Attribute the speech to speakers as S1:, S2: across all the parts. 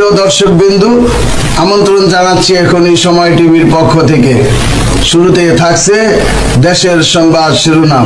S1: প্রিয় দর্শক বিন্দু আমন্ত্রণ জানাচ্ছি এখন এই সময় টিভির পক্ষ থেকে। শুরুতে থাকছে দেশের সংবাদ শিরোনাম।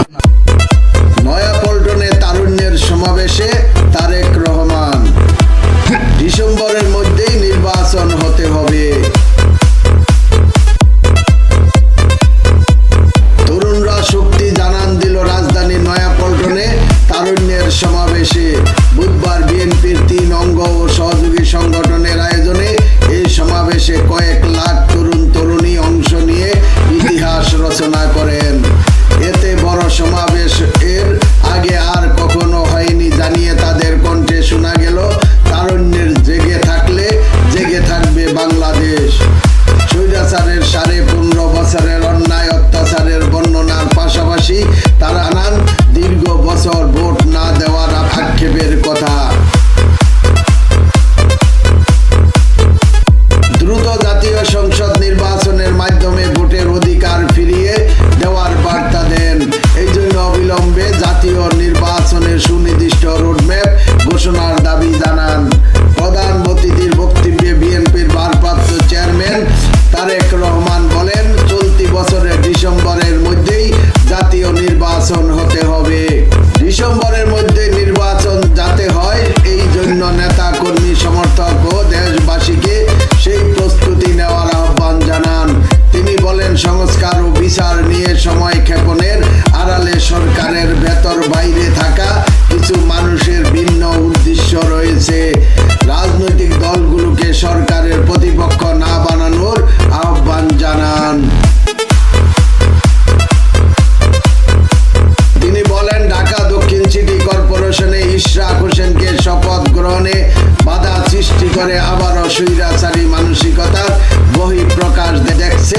S1: করে আবারও সুইরাচারী মানসিকতার বহি প্রকাশ দেখছে।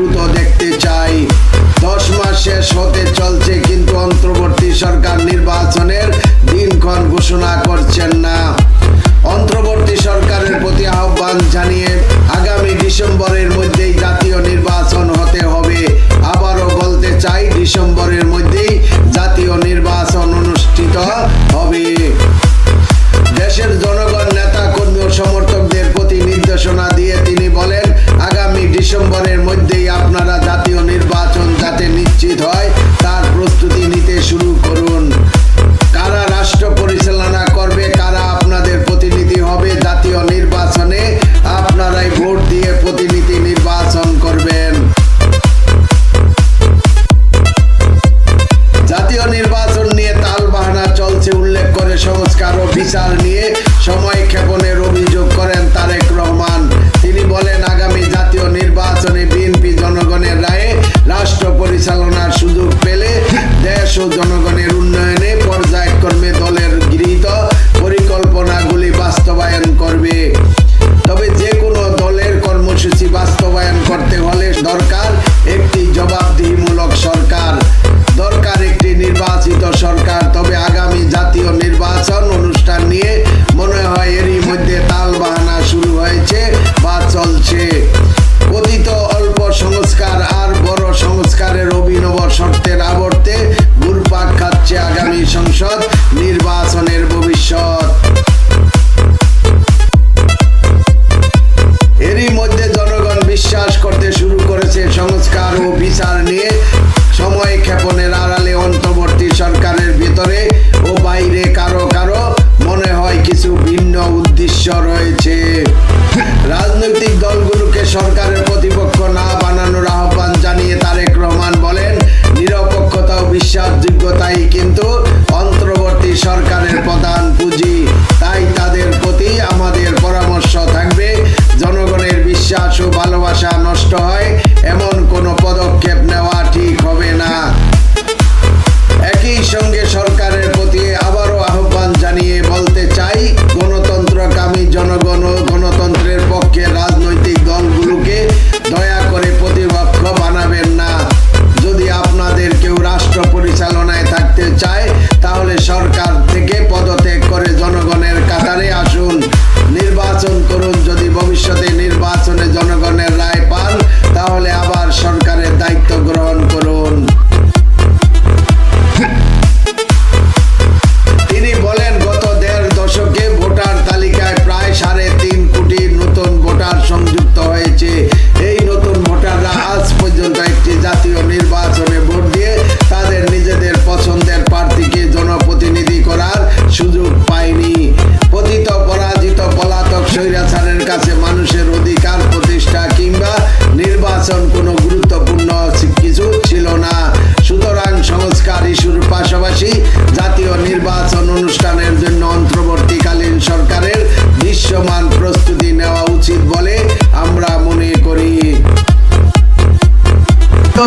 S1: দ্রুত দেখতে চাই। দশ মাস শেষ হতে চলছে, কিন্তু অন্তর্বর্তী সরকার নির্বাচনের দিনক্ষণ ঘোষণা করছেন না। অন্তর্বর্তী সরকারের প্রতি আহ্বান জানিয়ে আগামী সংস্কার অফিসার বিচার নিয়ে সময় ক্ষেপণের অভিযোগ করেন তার jogar